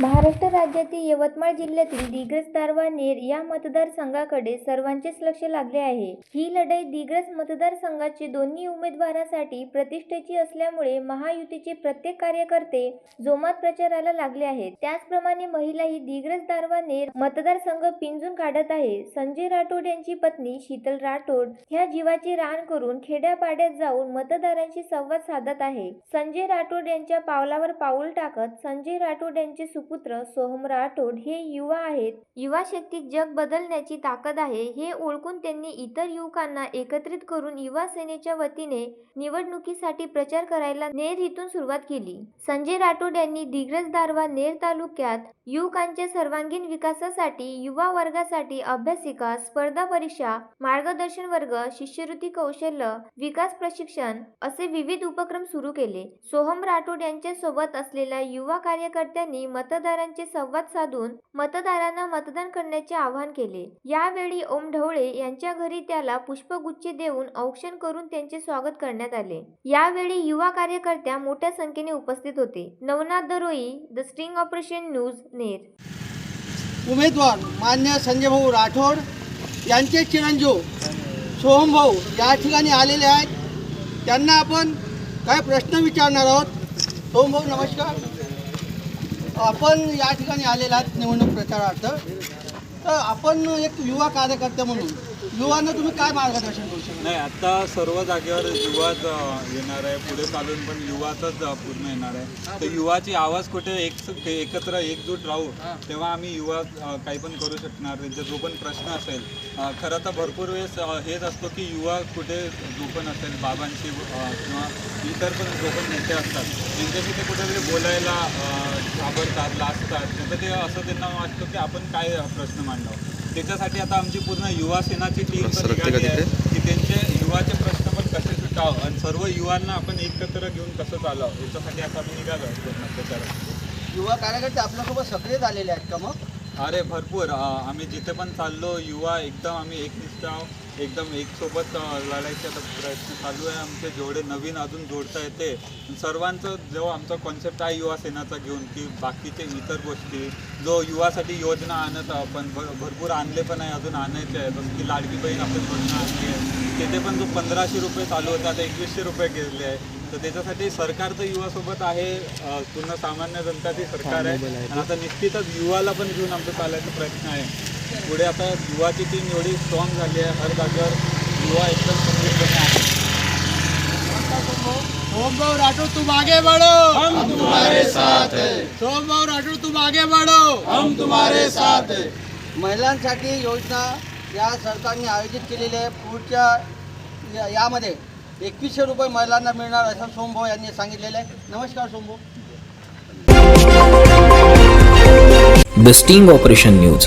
महाराष्ट्र राज्यातील यवतमाळ जिल्ह्यातील दिग्रस दारवानेर या मतदारसंघाकडे सर्वांचेच लक्ष लागले आहे. ही लढाई दिग्रस मतदारसंघाचे दोन्ही उमेदवारासाठी प्रतिष्ठेची असल्यामुळे महायुतीचे प्रत्येक कार्यकर्ते जोमात प्रचाराला लागले आहेत. त्याचप्रमाणे महिलाही दिग्रस दारवानेर मतदारसंघ पिंजून काढत आहे. संजय राठोड यांची पत्नी शीतल राठोड ह्या जीवाची रान करून खेड्यापाड्यात जाऊन मतदारांशी संवाद साधत आहे. संजय राठोड यांच्या पावलावर पाऊल टाकत संजय राठोड यांचे सुपुत्र सोहम राठोड हे युवा आहेत. युवा शक्तीत जग बदलण्याची ताकद आहे. हे ओळखून त्यांनी इतर युवकांना एकत्रित करून युवा सेनेच्या वतीने निवडणुकीसाठी प्रचार करायला नेर इथून सुरुवात केली. संजय राठोड यांनी दिग्रज दारवा नेर तालुक्यात युवकांच्या सर्वांगीण विकासासाठी युवा वर्गासाठी अभ्यासिका स्पर्धा परीक्षा मार्गदर्शन वर्ग शिष्यवृत्ती कौशल्य विकास प्रशिक्षण असे विविध उपक्रम सुरू केले. सोहम राठोड यांच्या सोबत असलेल्या युवा कार्यकर्त्यांनी मत मतदारांचे संवाद साधून मतदारांना मतदान करण्याचे आवाहन केले. यावेळी ओम ढवळे यांच्या घरी त्याला पुष्पगुच्छ देऊन औक्षण करून त्यांचे स्वागत करण्यात आले. यावेळी युवा कार्यकर्त्या मोठ्या संख्येने उपस्थित होते. Navnath Daroi the string operation news Ner. उमेदवार मान्य संजय भाऊ राठोड यांचे चिरंजीव सोहम भाऊ या ठिकाणी आलेले आहेत. त्यांना आपण काय प्रश्न विचारणार आहोत? सोहम भाऊ नमस्कार. आपण या ठिकाणी आलेला आहात निवडणूक प्रचारार्थ. तर आपण एक युवा कार्यकर्ते म्हणून युवांना तुम्ही काय मार्गदर्शन करू शकता? नाही आता सर्व जागेवर युवाच येणार आहे. पुढे चालून पण युवाचाच पूर्ण येणार आहे. तर युवाची आवाज कुठे एक एकत्र एकजूट राहू तेव्हा आम्ही युवा काही पण करू शकणार. त्यांचा जो पण प्रश्न असेल खरं तर भरपूर वेळेस हेच असतो की युवा कुठे जो पण असेल बाबांशी किंवा इतर पण जो पण नेते असतात त्यांच्याशी ते कुठेतरी बोलायला घाबरतात लाजतात. तर ते असं त्यांना वाटतं की आपण काय प्रश्न मांडावं. त्याच्यासाठी आता आमची पूर्ण युवा सेनाची टीम की त्यांचे युवाचे प्रश्न पण कसे सुटावं? आणि सर्व युवांना आपण एकत्र घेऊन कसं चालावं? याच्यासाठी आता आम्ही निघालो प्रचारात. युवा कार्यकर्ते आपल्यासोबत सक्रिय झालेले आहेत का मग? अरे भरपूर. आम्ही जिथे पण चाललो युवा एकदम आम्ही एकनिष्ठ आहोत. एकदम एक सोबत लढायचे आता प्रयत्न चालू आहे. आमचे जेवढे नवीन अजून जोडता येते. सर्वांचं जो आमचा कॉन्सेप्ट आहे युवा सेनाचा घेऊन की बाकीचे इतर गोष्टी जो युवासाठी योजना आणत आपण भर भरपूर आणले पण आहे अजून आणायचे आहे. जसं की लाडकी बहीण आपण योजना आणली आहे. तिथे पण जो पंधराशे रुपये चालू होता आता एकवीसशे रुपये गेले आहे. तर त्याच्यासाठी सरकार तर युवासोबत आहे पूर्ण सामान्य जनताची सरकार आहे. आणि आता निश्चितच युवाला पण घेऊन आमचा चालायचा प्रयत्न आहे. पुढे आता युवाची टीम एवढी स्ट्रॉंग झाली आहे. हर जागेवर युवा एकदम समृद्धपणे आहे. सोहम भाऊ राठोड तुम आगे बढ़ो हम तुम्हारे साथ है. सोहम भाऊ राठोड तुम आगे बढ़ो हम तुम्हारे साथ है. महिलांसाठी योजना या सरकारने आयोजित केलेली आहे. पुढच्या या- यामध्ये एकवीसशे रुपये महिलांना मिळणार असं सोमभाऊ यांनी सांगितलेलं आहे. नमस्कार Sombhau. The sting operation news